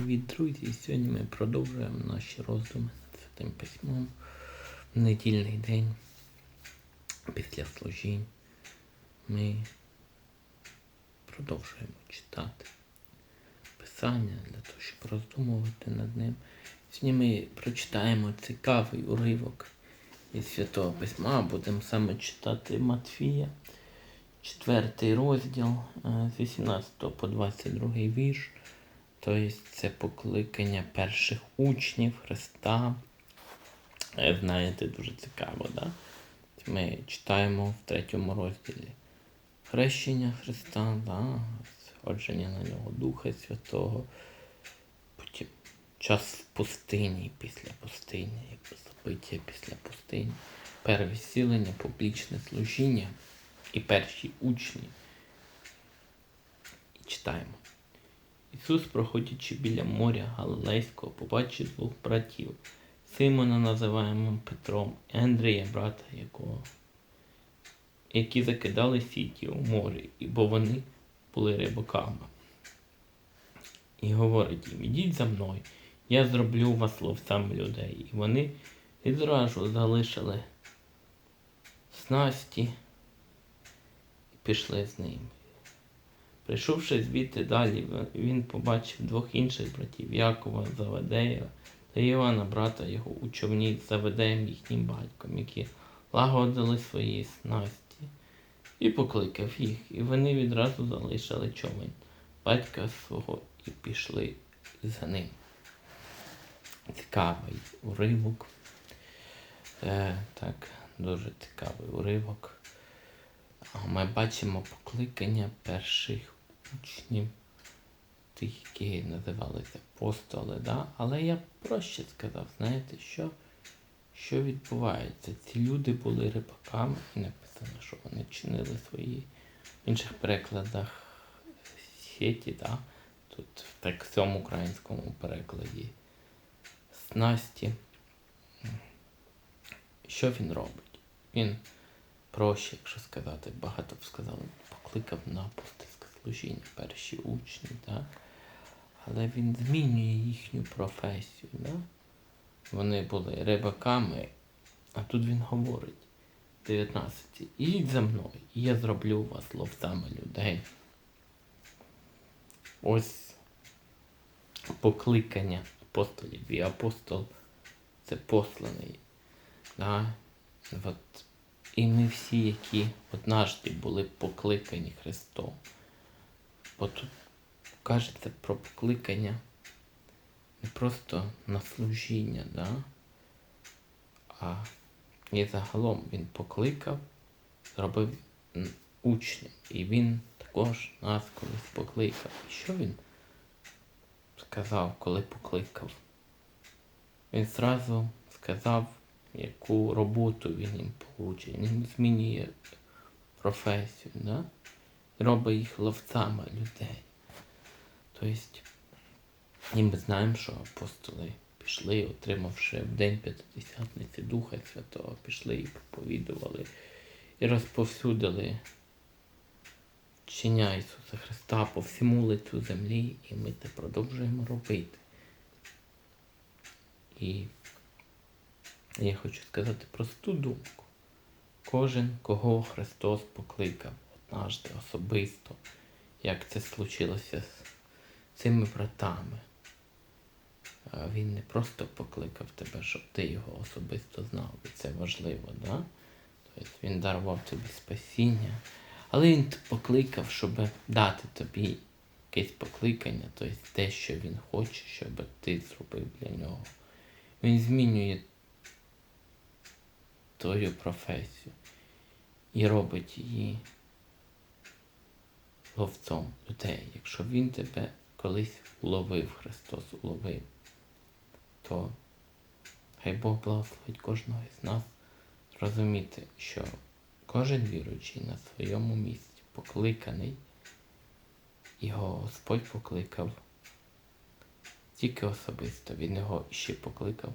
Привіт, друзі! Сьогодні ми продовжуємо наші роздуми над Святим Письмом. В недільний день після служінь ми продовжуємо читати Писання для того, щоб роздумувати над ним. Сьогодні ми прочитаємо цікавий уривок із Святого Письма. Будемо саме читати Матфія, 4 розділ е, з 18 по 22 вірш. Тобто це покликання перших учнів Христа. Е, Знаєте, дуже цікаво, да? Ми читаємо в третьому розділі хрещення Христа, да? сходження на нього Духа Святого. Потім час в пустині, після пустині, забиття після пустині, перевесілення, публічне служіння і перші учні. І читаємо. Ісус, проходячи біля моря Галилейського, побачив двох братів. Симона називаємо Петром і Андрія, брата якого, які закидали сіті у морі, бо вони були рибаками. І говорить їм, ідіть за мною, я зроблю вас ловцями людей. І вони відразу залишили снасті і пішли з ним. Прийшовши звідти далі, він побачив двох інших братів Якова, Заведея та Івана, брата його у човні з Заведеєм їхнім батьком, які лагодили свої снасті, і покликав їх, і вони відразу залишили човен батька свого і пішли за ним. Цікавий уривок. Е, так, дуже цікавий уривок. Ми бачимо покликання перших учнів, тих, які називалися апостоли, да? але я проще сказав, знаєте, що що відбувається? Ці люди були рибаками і написано, що вони чинили свої в інших перекладах сіті, да? тут так в цьому українському перекладі снасті. Що він робить? Він проще, якщо сказати, багато б сказали, покликав на служіння, перші учні, так? але він змінює їхню професію. Да? Вони були рибаками, а тут він говорить 19. Ідіть за мною, і я зроблю вас ловцями людей. Ось покликання апостолів. І апостол це посланий. Да? От і ми всі, які однажды були покликані Христом. Бо тут кажеться про покликання не просто на служіння, да? а і загалом він покликав, зробив учням. І він також нас колись покликав. І що він сказав, коли покликав? Він зразу сказав яку роботу він їм получить. Він змінює професію, да? робить їх ловцями людей. Тобто, і ми знаємо, що апостоли пішли, отримавши в День П'ятидесятниці Духа Святого, пішли і проповідували, і розповсюдили вчення Ісуса Христа по всьому лицю землі, і ми це продовжуємо робити. І я хочу сказати просту думку. Кожен, кого Христос покликав однажды особисто, як це случилося з цими братами. Він не просто покликав тебе, щоб ти його особисто знав, і це важливо, да? Тобто він дарував тобі спасіння, але він покликав, щоб дати тобі якесь покликання, тобто те, що він хоче, щоб ти зробив для нього. Він змінює твою професію і робить її ловцом людей. Якщо він тебе колись уловив, Христос уловив, то хай Бог благословить кожного із нас зрозуміти, що кожен віруючий на своєму місці покликаний, його Господь покликав тільки особисто, він його ще покликав,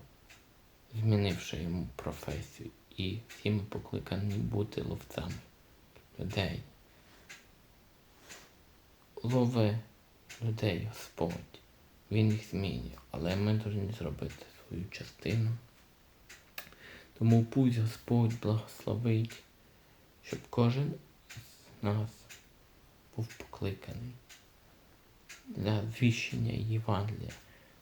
змінивши йому професію і всі ми покликані бути ловцями людей. Лови людей Господь. Він їх змінює, але ми повинні зробити свою частину. Тому пусть Господь благословить, щоб кожен з нас був покликаний для звіщення Євангелія.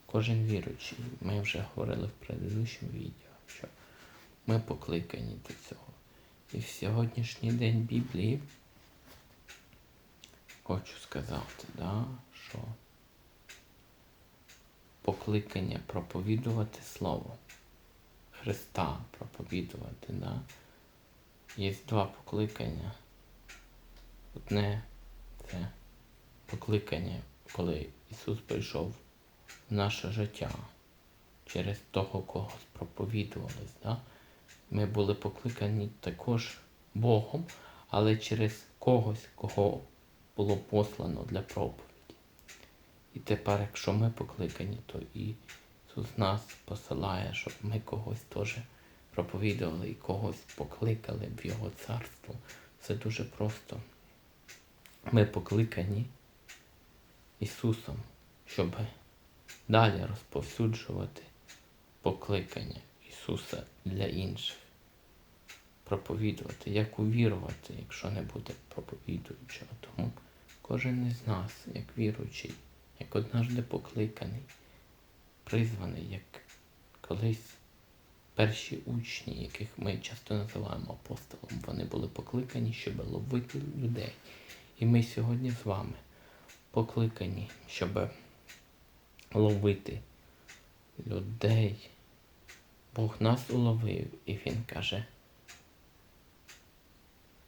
Кожен віруючий. Ми вже говорили в предыдущому відео, що ми покликані до цього. І в сьогоднішній день Біблії хочу сказати, да, що покликання проповідувати Слово Христа проповідувати. Да? Є два покликання. Одне це покликання, коли Ісус прийшов в наше життя через того, кого проповідувались. Да? Ми були покликані також Богом, але через когось, кого було послано для проповіді. І тепер, якщо ми покликані, то Ісус нас посилає, щоб ми когось теж проповідували і когось покликали в Його царство. Це дуже просто. Ми покликані Ісусом, щоб далі розповсюджувати покликання Ісуса для інших. Проповідувати, як увірувати, якщо не буде проповідуючого. Тому кожен із нас, як віруючий, як однажды покликаний, призваний, як колись перші учні, яких ми часто називаємо апостолом, вони були покликані, щоб ловити людей. І ми сьогодні з вами покликані, щоб ловити людей. Бог нас уловив, і Він каже,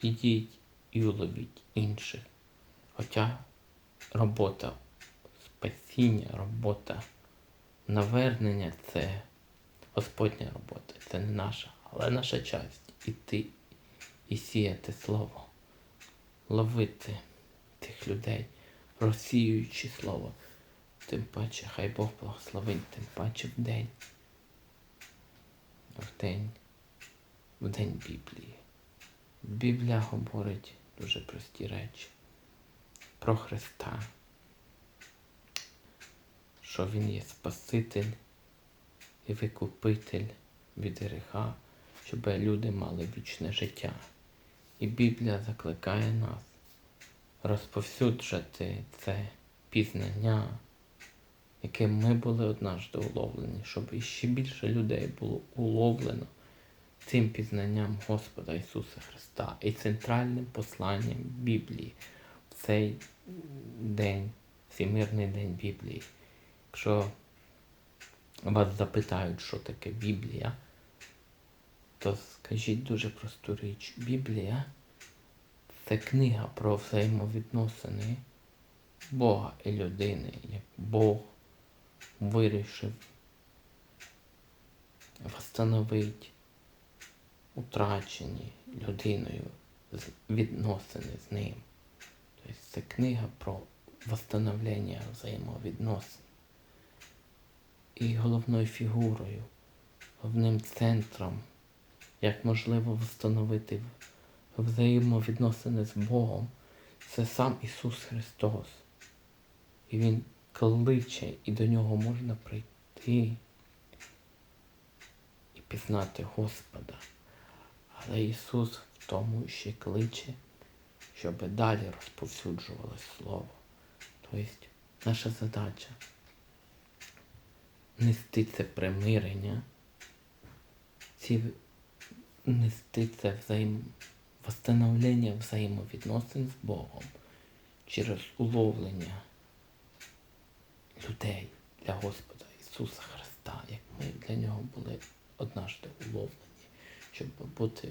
ідіть і уловіть інших. Хоча робота спасіння, робота навернення це Господня робота, це не наша, але наша часть іти і сіяти слово, ловити тих людей, розсіюючи слово. Тим паче, хай Бог благословить, тим паче в день. В день, в день Біблії. Біблія говорить дуже прості речі про Христа, що Він є Спаситель і Викупитель від гріха, щоб люди мали вічне життя. І Біблія закликає нас розповсюджувати це пізнання, яким ми були однажды уловлені, щоб іще більше людей було уловлено цим пізнанням Господа Ісуса Христа і центральним посланням Біблії в цей день, Всемирний день Біблії. Якщо вас запитають, що таке Біблія, то скажіть дуже просту річ. Біблія це книга про взаємовідносини Бога і людини, як Бог вирішив встановити утрачені людиною відносини з ним. Тобто це книга про встановлення взаємовідносин. І головною фігурою, головним центром, як можливо встановити взаємовідносини з Богом, це сам Ісус Христос. І Він кличе, і до нього можна прийти і пізнати Господа. Але Ісус в тому ще кличе, щоб далі розповсюджувалось Слово. Тобто наша задача нести це примирення, ці, нести це взаєм... восстановлення взаємовідносин з Богом через уловлення людей для Господа Ісуса Христа, як ми для нього були однажды уловлені, щоб бути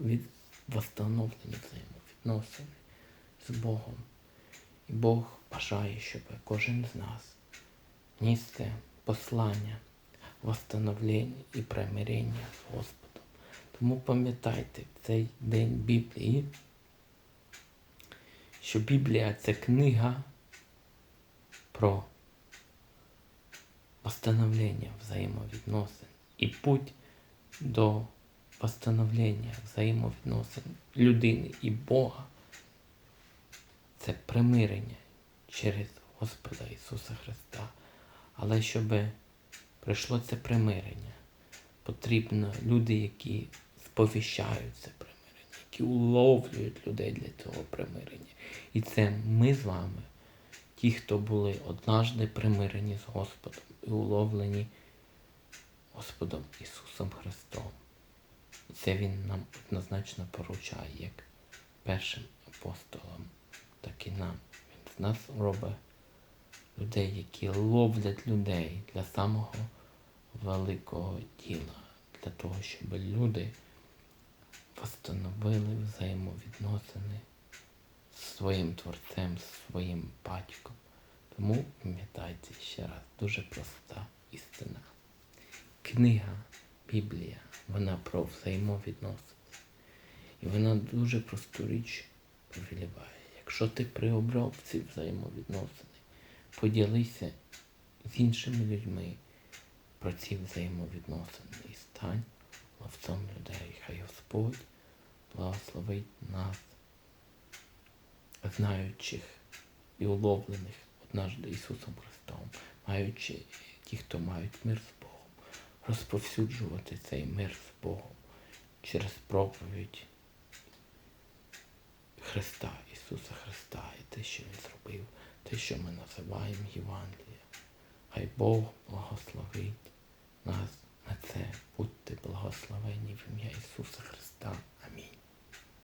від восстановлені взаємовідносини з Богом. І Бог бажає, щоб кожен з нас ніс це послання, восстановлення і примирення з Господом. Тому пам'ятайте цей день Біблії, що Біблія це книга про восстановлення взаємовідносин і путь до восстановлення взаємовідносин людини і Бога це примирення через Господа Ісуса Христа. Але щоб прийшло це примирення, потрібно люди, які сповіщають це примирення, які уловлюють людей для цього примирення. І це ми з вами, ті, хто були однажды примирені з Господом і уловлені Господом Ісусом Христом. І це Він нам однозначно поручає як першим апостолам, так і нам. Він з нас робить людей, які ловлять людей для самого великого діла, для того, щоб люди встановили взаємовідносини своїм творцем, своїм батьком. Тому пам'ятайте ще раз, дуже проста істина. Книга Біблія, вона про взаємовідносини. І вона дуже просту річ повеліває. Якщо ти приобрав ці взаємовідносини, поділися з іншими людьми про ці взаємовідносини і стань ловцом людей. Хай Господь благословить нас, знаючих і уловлених однажды Ісусом Христом, маючи ті, хто мають мир з Богом, розповсюджувати цей мир з Богом через проповідь Христа, Ісуса Христа і те, що Він зробив, те, що ми називаємо Євангелієм. Хай Бог благословить нас на це. Будьте благословені в ім'я Ісуса Христа. Амінь.